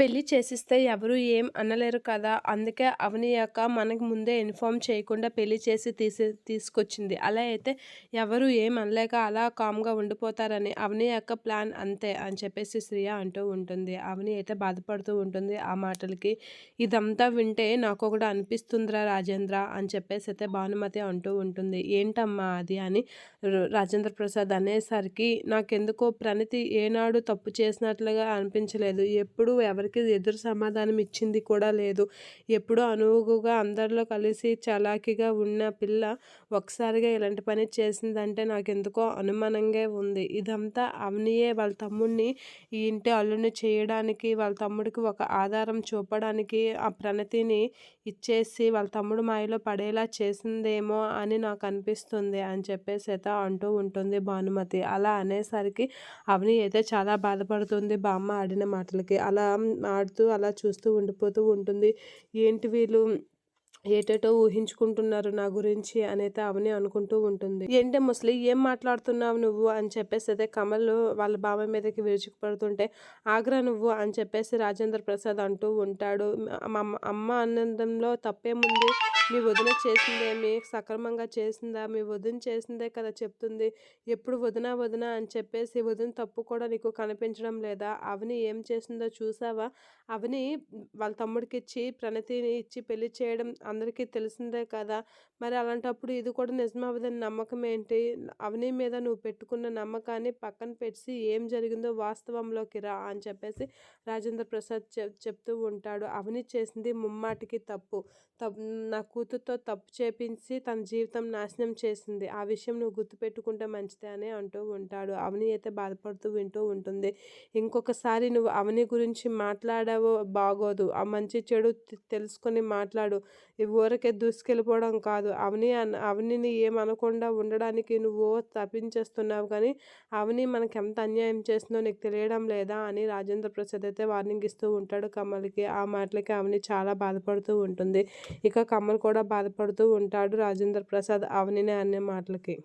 పెళ్ళి చేసిస్తే ఎవరు ఏం అనలేరు కదా! అందుకే అవని మనకు ముందే ఇన్ఫార్మ్ చేయకుండా పెళ్ళి చేసి తీసి తీసుకొచ్చింది. అలా అయితే ఎవరు ఏం అనలేక అలా కామ్‌గా ఉండిపోతారని అవని ప్లాన్ అంతే అని చెప్పేసి శ్రియ అంటూ ఉంటుంది. అవని అయితే బాధపడుతూ ఉంటుంది ఆ మాటలకి. ఇదంతా వింటే నాకు ఒకటి అనిపిస్తుందిరా రాజేంద్ర అని చెప్పేసి అయితే భానుమతి అంటూ ఉంటుంది. ఏంటమ్మా అది అని రాజేంద్ర ప్రసాద్ అనేసరికి నాకెందుకో ప్రణితి ఏనాడు తప్పు చేసినట్లుగా అనిపించలేదు. ఎప్పుడు ఎవరికి ఎదురు సమాధానం ఇచ్చింది కూడా లేదు. ఎప్పుడూ అనువుగా అందరిలో కలిసి చలాకీగా ఉన్న పిల్ల ఒకసారిగా ఇలాంటి పని చేసిందంటే నాకెందుకో అనుమానంగా ఉంది. ఇదంతా అవనియే వాళ్ళ తమ్ముడిని ఈ ఇంటి అల్లుని చేయడానికి వాళ్ళ తమ్ముడికి ఒక ఆధారం చూపడానికి ఆ ప్రణతిని ఇచ్చేసి వాళ్ళ తమ్ముడు మాయలో పడేలా చేసిందేమో అని నాకు అనిపిస్తుంది అని చెప్పేసి అయితే అంటూ ఉంటుంది భానుమతి. అలా అనేసరికి అవని అయితే చాలా బాధపడుతుంది బామ్మ ఆడిన మాటలకి. అలా ఆడుతూ అలా చూస్తూ ఉండిపోతూ ఉంటుంది. ఏంటి వీళ్ళు ఏటేటో ఊహించుకుంటున్నారు నా గురించి అనైతే అవని అనుకుంటూ ఉంటుంది. ఏంటి ముసలి ఏం మాట్లాడుతున్నావు నువ్వు? అని చెప్పేసి అయితే కమల్ వాళ్ళ బావ మీదకి విరుచుకుపడుతుంటే ఆగ్రా నువ్వు? అని చెప్పేసి రాజేంద్ర ప్రసాద్ అంటూ ఉంటాడు. అమ్మ ఆనందంలో తప్పేముంది? మీ వదిన చేసిందేమి? సక్రమంగా చేసిందా? మీ వదిన చేసిందే కదా చెప్తుంది. ఎప్పుడు వదిన వదిన అని చెప్పేసి వదిన తప్పు కూడా నీకు కనిపించడం లేదా? అవని ఏం చేసిందో చూసావా? అవని వాళ్ళ తమ్ముడికి ఇచ్చి ప్రణతిని ఇచ్చి పెళ్ళి చేయడం అందరికీ తెలిసిందే కదా? మరి అలాంటప్పుడు ఇది కూడా నిజమవదని నమ్మకం ఏంటి? అవని మీద నువ్వు పెట్టుకున్న నమ్మకాన్ని పక్కన పెట్టి ఏం జరిగిందో వాస్తవంలోకి రా అని చెప్పేసి రాజేంద్ర ప్రసాద్ చెప్తూ ఉంటాడు. అవని చేసింది ముమ్మాటికి తప్పు. నా కూతురుతో తప్పు చేపించి తన జీవితం నాశనం చేసింది. ఆ విషయం నువ్వు గుర్తుపెట్టుకుంటే మంచిదే అని అంటూ ఉంటాడు. అవని అయితే బాధపడుతూ వింటూ ఉంటుంది. ఇంకొకసారి నువ్వు అవని గురించి మాట్లాడావో బాగోదు. ఆ మంచి చెడు తెలుసుకొని మాట్లాడు. ఈ ఊరికే దూసుకెళ్ళిపోవడం కాదు. అవని అవనిని ఏమనకుండా ఉండడానికి నువ్వు తప్పించేస్తున్నావు కానీ అవని మనకి ఎంత అన్యాయం చేస్తుందో నీకు తెలియడం లేదా అని రాజేంద్ర ప్రసాద్ అయితే వార్నింగ్ ఇస్తూ ఉంటాడు కమల్కి. ఆ మాటలకి అవని చాలా బాధపడుతూ ఉంటుంది. ఇక కమల్ కూడా బాధపడుతూ ఉంటాడు రాజేంద్ర ప్రసాద్ అవనిని అనే మాటలకి.